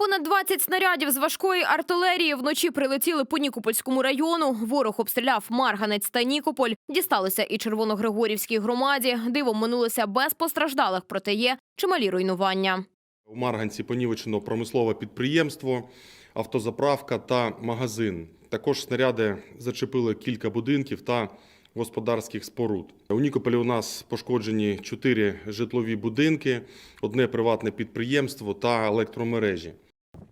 Понад 20 снарядів з важкої артилерії вночі прилетіли по Нікопольському району. Ворог обстріляв Марганець та Нікополь. Дісталося і Червоногригорівській громаді. Дивом минулося без постраждалих, проте є чималі руйнування. У Марганці понівечено промислове підприємство, автозаправка та магазин. Також снаряди зачепили кілька будинків та господарських споруд. У Нікополі у нас пошкоджені чотири житлові будинки, одне приватне підприємство та електромережі.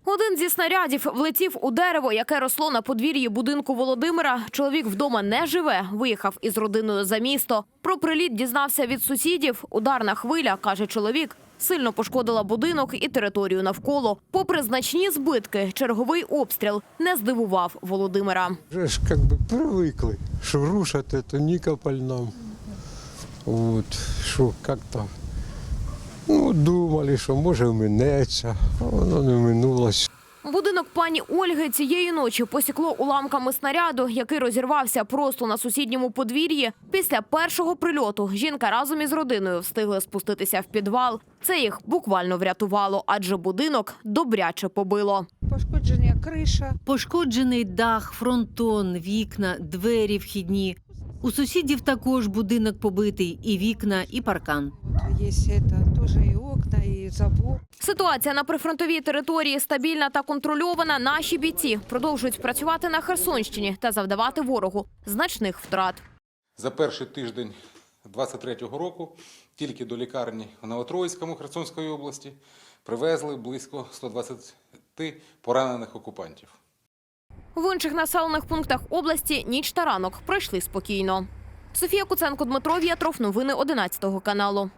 Один зі снарядів влетів у дерево, яке росло на подвір'ї будинку Володимира. Чоловік вдома не живе. Виїхав із родиною за місто. Про приліт дізнався від сусідів. Ударна хвиля, каже чоловік, сильно пошкодила будинок і територію навколо. Попри значні збитки, черговий обстріл не здивував Володимира. Вже ж как бы привыкли, що рушать это Нікополь нам. Вот, що как-то, ну, думали, що може минеться, а воно не минулось. Будинок пані Ольги цієї ночі посікло уламками снаряду, який розірвався просто на сусідньому подвір'ї. Після першого прильоту жінка разом із родиною встигли спуститися в підвал. Це їх буквально врятувало, адже будинок добряче побило. Пошкодження криша. Пошкоджений дах, фронтон, вікна, двері вхідні. У сусідів також будинок побитий, і вікна, і паркан. Это, теж і окна, і забор. Ситуація на прифронтовій території стабільна та контрольована. Наші бійці продовжують працювати на Херсонщині та завдавати ворогу значних втрат. За перший тиждень 23-го року тільки до лікарні в Новотроїцькому Херсонської області привезли близько 120 поранених окупантів. В інших населених пунктах області ніч та ранок пройшли спокійно. Софія Куценко, Дмитро В'ятров. Новини 11 каналу.